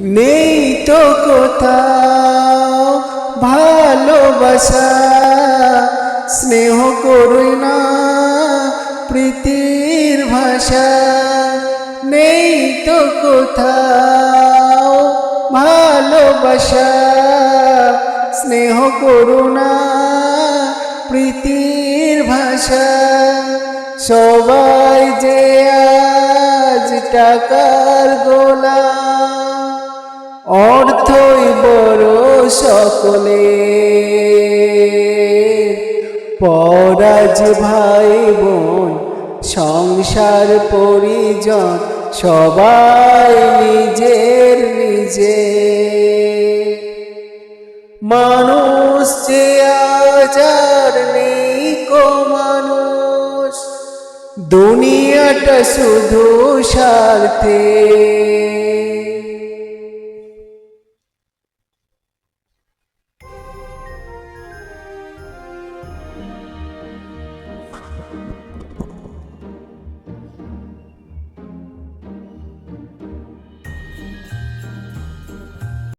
নেই তো কোথাও ভালোবাসা, স্নেহ করুই না প্রীতির ভাষা। নেই তো কোথাও ভালোবাসা, স্নেহ করুণা প্রীতির ভাষা। সবাই যে আজ টাকার অর্থই বড় সকলে পরাজ ভাই বোন, সংসার পরিজন, সবাই নিজের নিজে। মানুষ যে আজার নেই কো মানুষ, দুনিয়াটা শুধু স্বার্থে।